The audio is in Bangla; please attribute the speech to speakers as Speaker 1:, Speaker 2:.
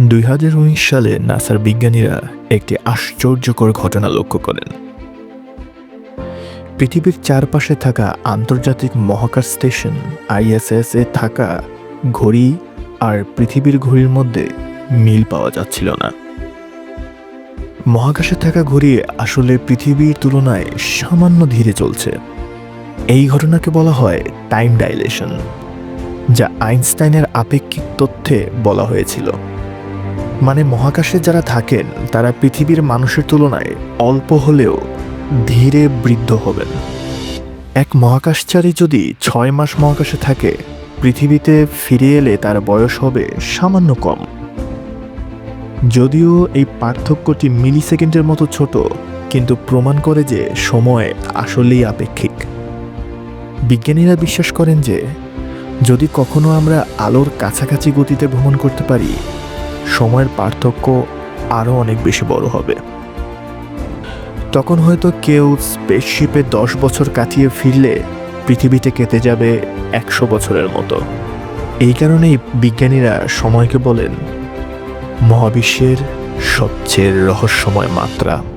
Speaker 1: দুই হাজার উনিশ সালে নাসার বিজ্ঞানীরা একটি আশ্চর্যকর ঘটনা লক্ষ্য করেন। পৃথিবীর চারপাশে থাকা আন্তর্জাতিক মহাকাশ স্টেশন আইএসএস এ থাকা ঘড়ি আর পৃথিবীর ঘড়ির মধ্যে মিল পাওয়া যাচ্ছিল না। মহাকাশে থাকা ঘড়ি আসলে পৃথিবীর তুলনায় সামান্য ধীরে চলছে। এই ঘটনাকে বলা হয় টাইম ডাইলেশন, যা আইনস্টাইনের আপেক্ষিক তথ্যে বলা হয়েছিল। মানে মহাকাশে যারা থাকেন, তারা পৃথিবীর মানুষের তুলনায় অল্প হলেও ধীরে বৃদ্ধ হবেন। এক মহাকাশচারী যদি ছয় মাস মহাকাশে থাকে, পৃথিবীতে ফিরে এলে তার বয়স হবে সামান্য কম। যদিও এই পার্থক্যটি মিলি সেকেন্ডের মতো ছোট, কিন্তু প্রমাণ করে যে সময় আসলেই আপেক্ষিক। বিজ্ঞানীরা বিশ্বাস করেন যে, যদি কখনো আমরা আলোর কাছাকাছি গতিতে ভ্রমণ করতে পারি সময়ের পার্থক্য আরও অনেক বেশি বড় হবে। তখন হয়তো কেউ স্পেসশিপে দশ বছর কাটিয়ে ফিরলে পৃথিবীতে কেটে যাবে একশো বছরের মতো। এই কারণেই বিজ্ঞানীরা সময়কে বলেন, মহাবিশ্বের সবচেয়ে রহস্যময় মাত্রা।